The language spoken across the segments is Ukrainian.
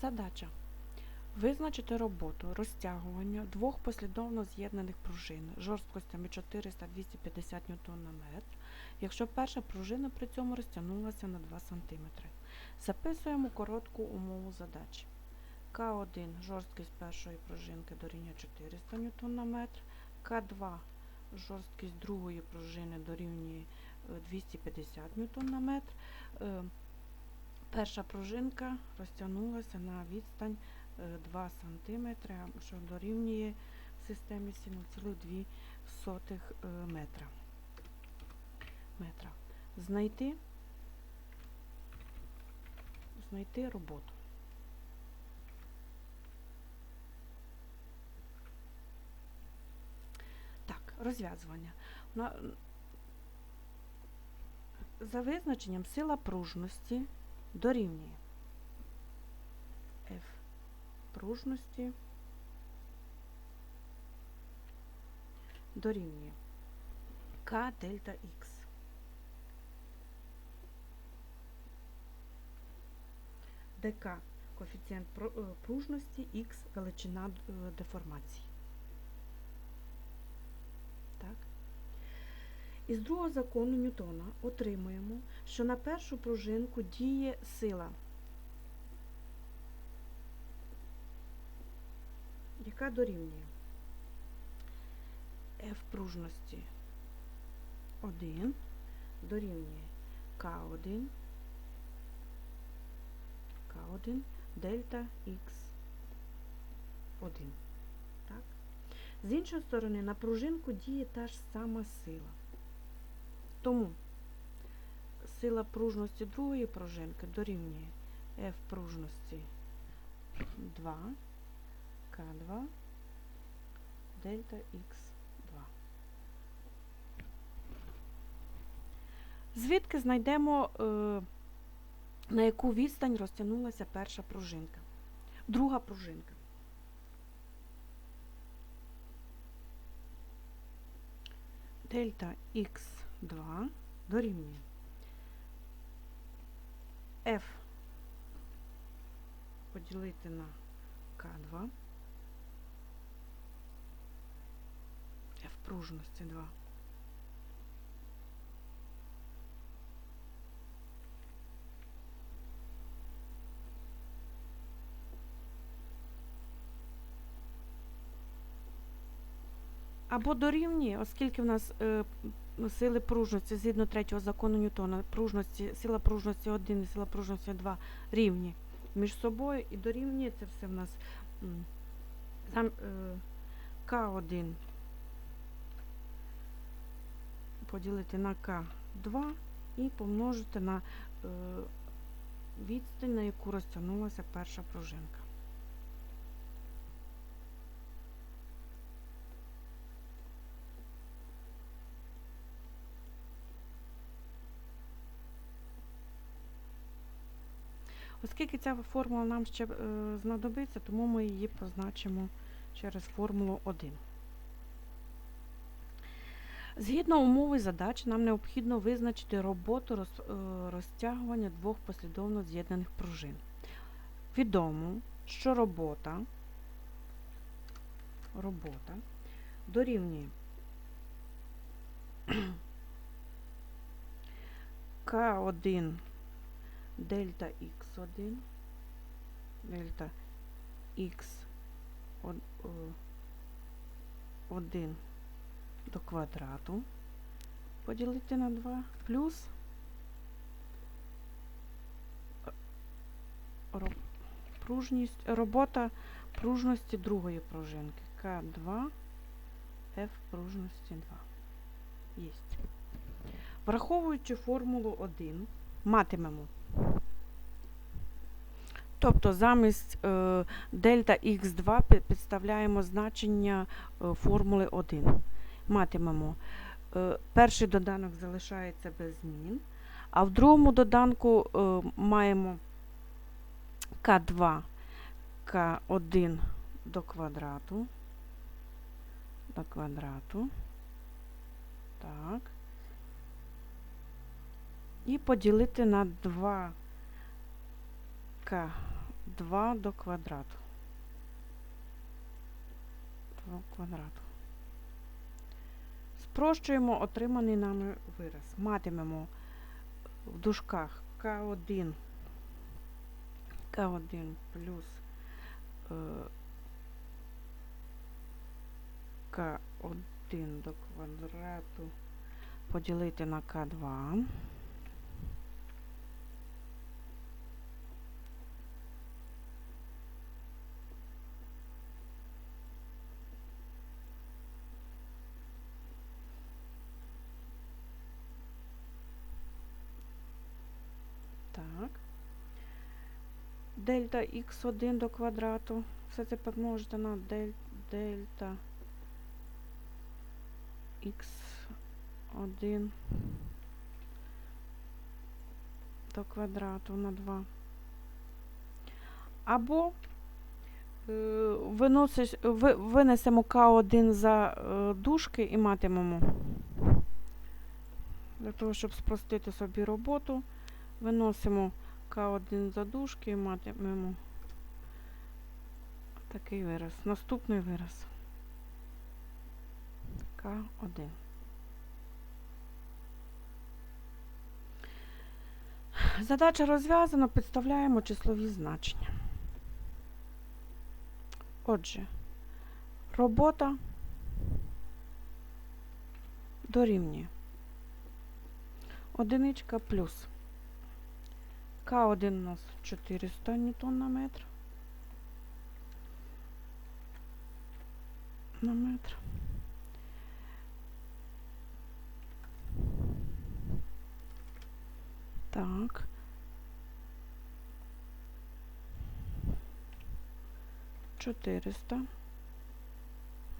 Задача. Визначити роботу розтягування двох послідовно з'єднаних пружин жорсткостями 400-250 Нм якщо перша пружина при цьому розтягнулася на 2 см. Записуємо коротку умову задачі. К1 жорсткість першої пружинки дорівнює 400 Нм на метр, К2 жорсткість другої пружини дорівнює е, 250 Нм Перша пружинка розтягнулася на відстань е, 2 см, що дорівнює в системі 7,2 е, метра. метра. Знайти, знайти роботу. Так, розв'язування. За визначенням сила пружності дорівнює F пружності дорівнює К дельта Х. ДК коефіцієнт е, пружності, Х величина е, деформації. Так. Із другого закону Ньютона отримуємо, що на першу пружинку діє сила, яка дорівнює F пружності 1 дорівнює К1, К1 дельта Х1. Так? З іншої сторони, на пружинку діє та ж сама сила. Тому сила пружності другої пружинки дорівнює F пружності 2, К2, дельта Х2. Звідки знайдемо, е, на яку відстань розтягнулася перша пружинка? Друга пружинка. Дельта Х2 дорівнює. F поділити на К2 F пружності 2 або дорівнює, оскільки в нас е, сили пружності згідно третього закону Ньютона, пружності, сила пружності 1 і сила пружності 2 рівні між собою і дорівнює це все в нас м, сам, е, К1 поділити на К2 і помножити на е, відстань, на яку розтягнулася перша пружинка. Оскільки ця формула нам ще е, знадобиться, тому ми її позначимо через формулу 1. Згідно умови задачі, нам необхідно визначити роботу е, розтягування двох послідовно з'єднаних пружин. Відомо, що робота, робота дорівнює К1 дельта х1, дельта х1 до квадрату поділити на 2 плюс пружність, робота пружності другої пружинки К2 F пружності 2. Єсть. Враховуючи формулу 1, матимемо. Тобто замість е, дельта х2 підставляємо значення е, формули 1. Матимемо е, перший доданок залишається без змін, а в другому доданку маємо К2 К1 до квадрату. До квадрату. Так. І поділити на 2 К 2 до квадрату. 2 квадрату. Спрощуємо отриманий нами вираз. Матимемо в дужках К1 К1 плюс е, К1 до квадрату поділити на К2. Так. Дельта х1 до квадрату. Все це помножити на дель, дельта х1 до квадрату на 2. Або е, виносиш, ви, винесемо К1 за е, дужки і матимемо. Для того, щоб спростити собі роботу, виносимо К1 за дужки і матимемо такий вираз. Наступний вираз. К1. Задача розв'язана, підставляємо числові значення. Отже, робота дорівнює одиничка плюс К1 у нас 400 ньютон на метр. На метр. Так. Чотириста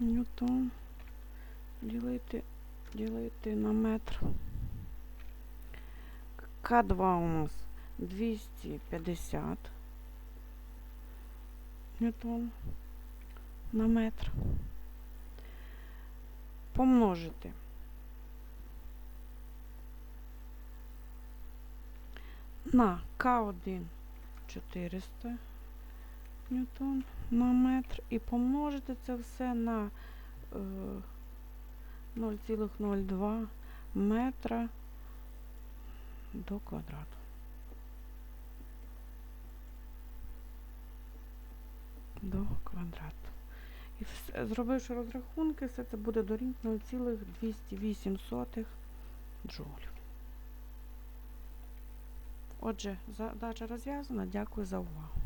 ньютон ділити, ділити на метр. К2 у нас 250 ньютон на метр. Помножити на К1 400 ньютон на метр і помножити це все на е, 0,02 метра до квадрату. До квадрату. І все, зробивши розрахунки, все це буде дорівнювати 0,208 джоулів. Отже, задача розв'язана. Дякую за увагу.